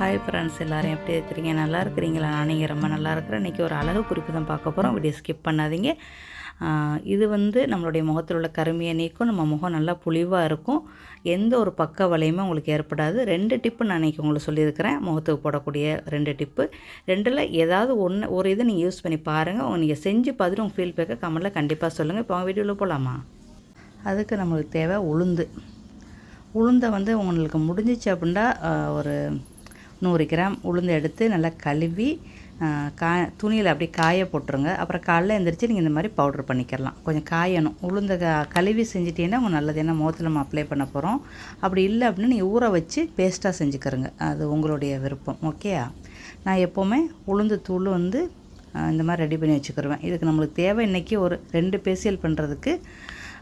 Hi friends எல்லோரும் எப்படி இருக்கிறீங்க? நல்லா இருக்கிறீங்களா? நான் நீங்கள் ரொம்ப நல்லா இருக்கிறேன். இன்றைக்கி ஒரு அழகு குறிப்பு தான் பார்க்க போகிறோம் வீடியோ ஸ்கிப் பண்ணாதீங்க. இது வந்து நம்மளுடைய முகத்தில் உள்ள கருமையை நீக்கும் நம்ம முகம் நல்லா புளிவாக இருக்கும். எந்த ஒரு பக்க வலையுமே உங்களுக்கு ஏற்படாது. ரெண்டு டிப்பு நான் இன்றைக்கி உங்களுக்கு சொல்லியிருக்கிறேன். முகத்துக்கு போடக்கூடிய ரெண்டு டிப்பு ரெண்டில் ஏதாவது ஒன்று ஒரு இதை நீங்கள் யூஸ் பண்ணி பாருங்கள் நீங்கள் செஞ்சு பார்த்துட்டு உங்கள் ஃபீல் பேக்கை கமெண்ட்டில் கண்டிப்பாக சொல்லுங்கள் இப்போ வீடியோவில் போகலாமா அதுக்கு நம்மளுக்கு தேவை உளுந்து. உளுந்தை வந்து உங்களுக்கு முடிஞ்சிச்சு அப்படின்னா ஒரு நூறு கிராம் உளுந்து எடுத்து நல்லா கழுவி கா துணியில் அப்படியே காய போட்டுருங்க. அப்புறம் காலைல எழுந்திரிச்சி நீங்கள் இந்த மாதிரி பவுட்ரு பண்ணிக்கிறலாம் கொஞ்சம் காயணும். உளுந்த க- கழுவி செஞ்சிட்டீங்கன்னா உங்கள் நல்லது. ஏன்னா முகத்தில் நம்ம அப்ளை பண்ண போகிறோம் அப்படி இல்லை அப்படின்னா நீங்கள் ஊற வச்சு பேஸ்ட்டாக செஞ்சுக்கிறங்க அது உங்களுடைய விருப்பம். ஓகேயா நான் எப்போவுமே உளுந்து தூள் வந்து இந்த மாதிரி ரெடி பண்ணி வச்சுக்கிருவேன். இதுக்கு நம்மளுக்கு தேவை இன்றைக்கி ஒரு ரெண்டு பேசியல் பண்ணுறதுக்கு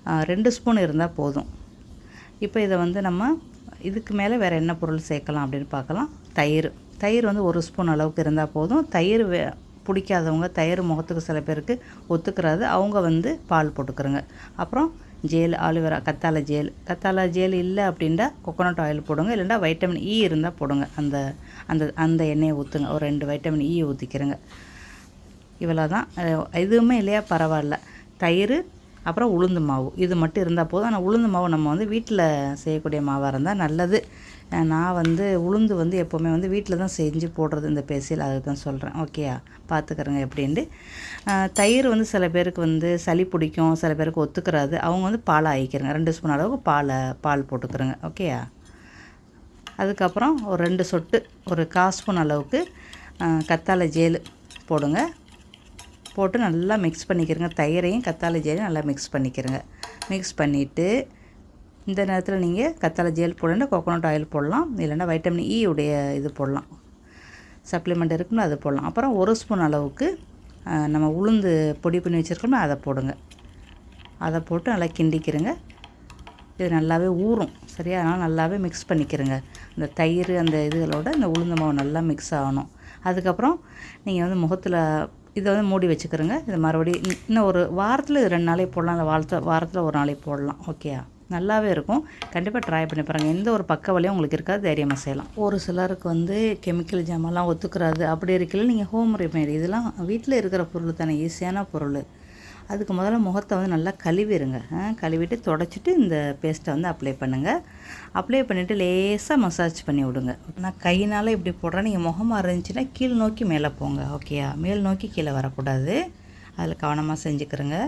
ரெண்டு ஸ்பூன் இருந்தால் போதும். இப்போ இதை வந்து நம்ம இதுக்கு மேலே வேறு என்ன பொருள் சேர்க்கலாம் அப்படின்னு பார்க்கலாம். தயிர். தயிர் வந்து ஒரு ஸ்பூன் அளவுக்கு இருந்தால் போதும். தயிர் வே பிடிக்காதவங்க தயிர் முகத்துக்கு சில பேருக்கு ஒத்துக்கிறாது. அவங்க வந்து பால் போட்டுக்கிறோங்க அப்புறம் ஜேல் ஆலிவேரா கத்தாழை ஜேல். கத்தாழை ஜேல் இல்லை அப்படின்னா கொக்கோனட் ஆயில் போடுங்க. இல்லைன்னா வைட்டமின் இ e இருந்தால் போடுங்க. அந்த அந்த அந்த எண்ணெயை ஊற்றுங்க ஒரு ரெண்டு வைட்டமின் இ e ஊற்றிக்கிறேங்க இவ்வளோ தான் எதுவுமே இல்லையா? பரவாயில்ல. தயிர் அப்புறம் உளுந்து மாவு. இது மட்டும் இருந்தால் போதும். ஆனால் உளுந்து மாவு நம்ம வந்து வீட்டில் செய்யக்கூடிய மாவாக இருந்தால் நல்லது. நான் வந்து உளுந்து வந்து எப்போவுமே வந்து வீட்டில் தான் செஞ்சு போடுறது இந்த பேசியல். அதுக்கு தான் சொல்கிறேன் ஓகேயா பார்த்துக்கிறேங்க எப்படின்ட்டு. தயிர் வந்து சில பேருக்கு வந்து சளி பிடிக்கும். சில பேருக்கு ஒத்துக்கிறாது. அவங்க வந்து பாலை ஆயிக்கிறேங்க. ரெண்டு ஸ்பூன் அளவுக்கு பாலை பால் போட்டுக்கிறேங்க. ஓகேயா அதுக்கப்புறம் ஒரு ரெண்டு சொட்டு ஒரு கால் ஸ்பூன் அளவுக்கு கத்தாழை ஜேல் போடுங்க. போட்டு நல்லா மிக்ஸ் பண்ணிக்கிறங்க. தயிரையும் கத்தாழை ஜேலையும் நல்லா மிக்ஸ் பண்ணிக்கிறங்க. மிக்ஸ் பண்ணிவிட்டு இந்த நேரத்தில் நீங்கள் கத்தாழை ஜேல் போடணுன்னா கோகோனட் ஆயில் போடலாம். இல்லைன்னா வைட்டமின் இ e உடைய இது போடலாம். சப்ளிமெண்ட் இருக்குன்னா அது போடலாம். அப்புறம் ஒரு ஸ்பூன் அளவுக்கு நம்ம உளுந்து பொடி பண்ணி வச்சுருக்கோமே அதை போடுங்க. அதை போட்டு நல்லா கிண்டிக்கிறங்க. இது நல்லாவே ஊறும் சரியா? அதனால் நல்லாவே மிக்ஸ் பண்ணிக்கிறங்க. இந்த தயிர் அந்த இதுகளோட இந்த உளுந்து மாவு நல்லா மிக்ஸ் ஆகணும். அதுக்கப்புறம் நீங்கள் வந்து முகத்தில் இதை வந்து மூடி வச்சுக்கிறேங்க. இது மறுபடியும் இன்னும் ஒரு வாரத்தில் இது ரெண்டு நாளைக்கு போடலாம். இல்லை வாரத்தில் வாரத்தில் ஒரு நாளைக்கு போடலாம். ஓகேயா நல்லாவே இருக்கும். கண்டிப்பாக ட்ரை பண்ணி பாருங்கள் எந்த ஒரு பக்க வழியும் உங்களுக்கு இருக்காது. தைரியமாக செய்யலாம். ஒரு சிலருக்கு வந்து கெமிக்கல் ஜாமான்லாம் ஒத்துக்கிறாது. அப்படி இருக்கல நீங்கள் ஹோம் ரெமேடி இதெல்லாம் வீட்டில் இருக்கிற பொருள் தானே. ஈஸியான பொருள். அதுக்கு முதல்ல முகத்தை வந்து நல்லா கழுவிடுங்க கழுவிட்டு தொடச்சிட்டு இந்த பேஸ்ட்டை வந்து அப்ளை பண்ணுங்கள் அப்ளை பண்ணிவிட்டு லேசாக மசாஜ் பண்ணி விடுங்க. நான் கையினால் இப்படி போடுறேன். நீங்கள் முகமாக இருந்துச்சுன்னா கீழ் நோக்கி மேலே போங்க ஓகேயா மேல் நோக்கி கீழே வரக்கூடாது. அதில் கவனமாக செஞ்சுக்கிறேங்க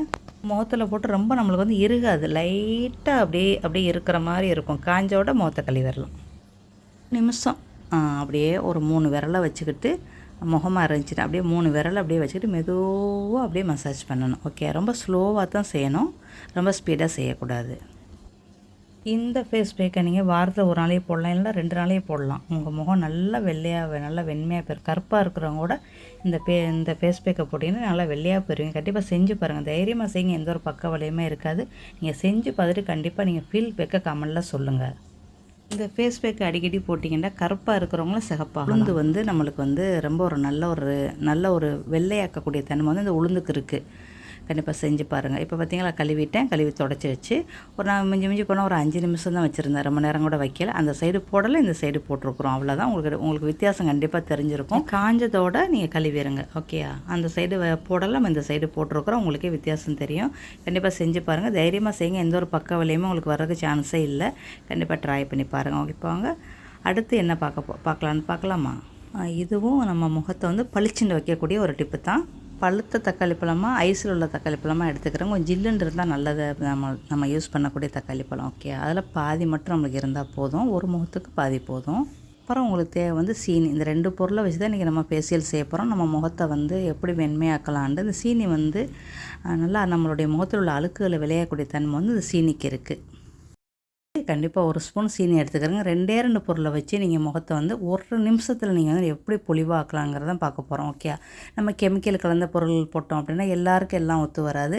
முகத்தில் போட்டு ரொம்ப நம்மளுக்கு வந்து இருகாது. லைட்டாக அப்படியே அப்படியே இருக்கிற மாதிரி இருக்கும். காஞ்சோட முகத்தை கழுவிடலாம். நிமிஷம். அப்படியே ஒரு மூணு விரலை வச்சுக்கிட்டு முகமாக இருந்துச்சுட்டு அப்படியே மூணு விரலை அப்படியே வச்சுக்கிட்டு மெதுவாக அப்படியே மசாஜ் பண்ணணும். ஓகே ரொம்ப ஸ்லோவாக தான் செய்யணும். ரொம்ப ஸ்பீடாக செய்யக்கூடாது. இந்த ஃபேஸ் பேக்கை நீங்கள் வாரத்தில் ஒரு நாளைக்கு போடலாம் இல்லை ரெண்டு நாளைக்கு போடலாம். உங்கள் முகம் நல்லா வெள்ளையாக நல்லா வெண்மையாக போயிடும் கருப்பாக இருக்கிறவங்க கூட இந்த பே இந்த ஃபேஸ் பேக்கை போட்டிங்கன்னா நல்லா வெள்ளையாக போயிருவீங்க கண்டிப்பாக செஞ்சு பாருங்கள் தைரியமாக செய்யுங்க. எந்த ஒரு பக்க வலையுமே இருக்காது. நீங்கள் செஞ்சு பார்த்துட்டு கண்டிப்பாக நீங்கள் ஃபீல் பேக்கை கமெண்டில் சொல்லுங்கள் இந்த ஃபேஸ் பேக் அடிக்கடி போட்டிங்கன்னா கருப்பாக இருக்கிறவங்களும் சிகப்பாக உளுந்து வந்து நம்மளுக்கு வந்து ரொம்ப ஒரு நல்ல ஒரு நல்ல ஒரு வெள்ளையாக்கக்கூடிய தன்மை வந்து இந்த உளுந்துக்கு இருக்குது கண்டிப்பாக செஞ்சு பாருங்கள் இப்போ பார்த்தீங்களா கழுவிட்டேன். கழுவி தொடச்சி வச்சு ஒரு நான் மிஞ்சி மிஞ்சி போனால் ஒரு அஞ்சு நிமிஷம் தான் வச்சுருந்தேன். ரொம்ப நேரம் கூட வைக்கல. அந்த சைடு போடலை இந்த சைடு போட்டிருக்குறோம். அவ்வளோதான் உங்களுக்கு உங்களுக்கு வித்தியாசம் கண்டிப்பாக தெரிஞ்சிருக்கும். காஞ்சதோட நீங்கள் கழுவிடுங்க ஓகேயா அந்த சைடு போடலை நம்ம இந்த சைடு போட்டிருக்குறோம். உங்களுக்கே வித்தியாசம் தெரியும். கண்டிப்பாக செஞ்சு பாருங்கள் தைரியமாக செய்யுங்க எந்த ஒரு பக்க வழியுமே உங்களுக்கு வர்றதுக்கு சான்ஸே இல்லை. கண்டிப்பாக ட்ரை பண்ணி பாருங்கள் ஓகே போங்க அடுத்து என்ன பார்க்க போ பார்க்கலான்னு பார்க்கலாமா? இதுவும் நம்ம முகத்தை வந்து பளிச்சுன்னு வைக்கக்கூடிய ஒரு டிப்பு தான். பழுத்த தக்காளி பழமாக ஐஸில் உள்ள தக்காளி பழமாக எடுத்துக்கிறோம் கொஞ்சம் ஜில்லுன்னு இருந்தால் நல்லது. நம்ம நம்ம யூஸ் பண்ணக்கூடிய தக்காளி பழம் ஓகே அதில் பாதி மட்டும் நம்மளுக்கு இருந்தால் போதும். ஒரு முகத்துக்கு பாதி போதும். அப்புறம் உங்களுக்கு தேவை வந்து சீனி. இந்த ரெண்டு பொருளை வச்சு தான் இன்றைக்கி நம்ம ஃபேஷியல் செய்ய போகிறோம் நம்ம முகத்தை வந்து எப்படி வெண்மையாக்கலான்ட்டு இந்த சீனி வந்து நல்லா நம்மளுடைய முகத்தில் உள்ள அழுக்குகளை விளையக்கூடிய தன்மை வந்து இந்த சீனிக்கு இருக்குது கண்டிப்பாக ஒரு ஸ்பூன் சீனி எடுத்துக்கிறேங்க. ரெண்டே ரெண்டு பொருளை வச்சு நீங்கள் முகத்தை வந்து ஒரு நிமிஷத்தில் நீங்கள் வந்து எப்படி பொலிவாக்கலாங்கிறத பார்க்க போகிறோம் ஓகே நம்ம கெமிக்கல் கலந்த பொருள் போட்டோம் அப்படின்னா எல்லாருக்கும் எல்லாம் ஒத்து வராது.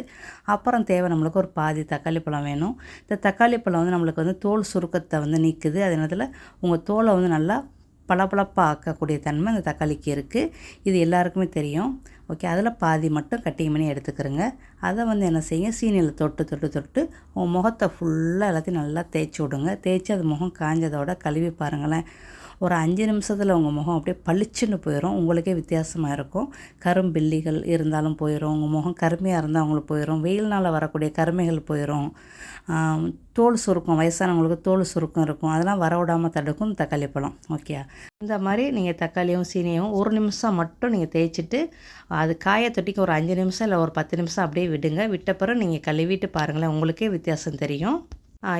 அப்புறம் தேவை நம்மளுக்கு ஒரு பாதி தக்காளி பழம் வேணும். இந்த தக்காளி பழம் வந்து நம்மளுக்கு வந்து தோல் சுருக்கத்தை வந்து நீக்குது. அதே நேரத்தில் உங்கள் தோலை வந்து நல்லா பளபளப்பாக ஆக்கக்கூடிய தன்மை அந்த தக்காளிக்கு இருக்குது இது எல்லாருக்குமே தெரியும். ஓகே அதில் பாதி மட்டும் கட்டிங் பண்ணி எடுத்துக்கிறோங்க. அதை வந்து என்ன செய்யுங்க? சீனியில் தொட்டு தொட்டு தொட்டு உன் முகத்தை ஃபுல்லாக எல்லாத்தையும் நல்லா தேய்ச்சி விடுங்க. தேய்ச்சி அது முகம் காஞ்சதோட கழுவி பாருங்களேன். ஒரு அஞ்சு நிமிஷத்தில் உங்கள் முகம் அப்படியே பளிச்சுன்னு போயிடும் உங்களுக்கே வித்தியாசமாக இருக்கும். கரும்பில்லிகள் இருந்தாலும் போயிடும் உங்கள் முகம் கருமையாக இருந்தால் அவங்களுக்கு போயிடும் வெயில்னால் வரக்கூடிய கருமைகள் போயிடும் தோல் சுருக்கம் வயசானவங்களுக்கு தோல் சுருக்கம் இருக்கும். அதெல்லாம் வர விடாமல் தடுக்கும் தக்காளி பழம். ஓகே. இந்த மாதிரி நீங்கள் தக்காளியும் சீனியும் ஒரு நிமிஷம் மட்டும் நீங்கள் தேய்ச்சிட்டு அது காய தொட்டிக்கு ஒரு அஞ்சு நிமிஷம் இல்லை ஒரு பத்து நிமிஷம் அப்படியே விடுங்க. விட்ட பிறகு நீங்கள் கழுவிட்டு பாருங்களேன். உங்களுக்கே வித்தியாசம் தெரியும்.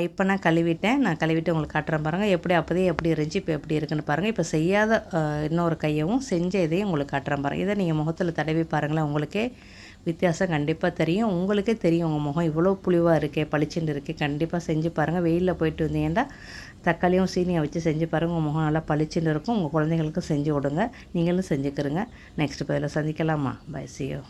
இப்போ நான் கழுவிட்டேன். நான் கழுவிட்டு உங்களுக்கு காட்டுறேன் பாருங்கள் எப்படி அப்போதே எப்படி இருந்துச்சு இப்போ எப்படி இருக்குன்னு பாருங்கள் இப்போ செய்யாத இன்னொரு கையவும் செஞ்ச இதையும் உங்களுக்கு காட்டுறேன் பாருங்கள் இதை நீங்கள் முகத்தில் தடவி பாருங்களேன். உங்களுக்கே வித்தியாசம் கண்டிப்பாக தெரியும். உங்களுக்கே தெரியும் உங்கள் முகம் இவ்வளோ புளிவாக இருக்கே பளிச்சுன்னு இருக்கே. கண்டிப்பாக செஞ்சு பாருங்கள் வெயிலில் போயிட்டு வந்தீங்கன்னா தக்காளியும் சீனியை வச்சு செஞ்சு பாருங்கள் உங்கள் முகம் நல்லா பளிச்சுன்னு இருக்கும். உங்கள் குழந்தைங்களுக்கும் செஞ்சு விடுங்க நீங்களும் செஞ்சுக்கிறங்க நெக்ஸ்ட் பதில் சந்திக்கலாமா? பை சியோ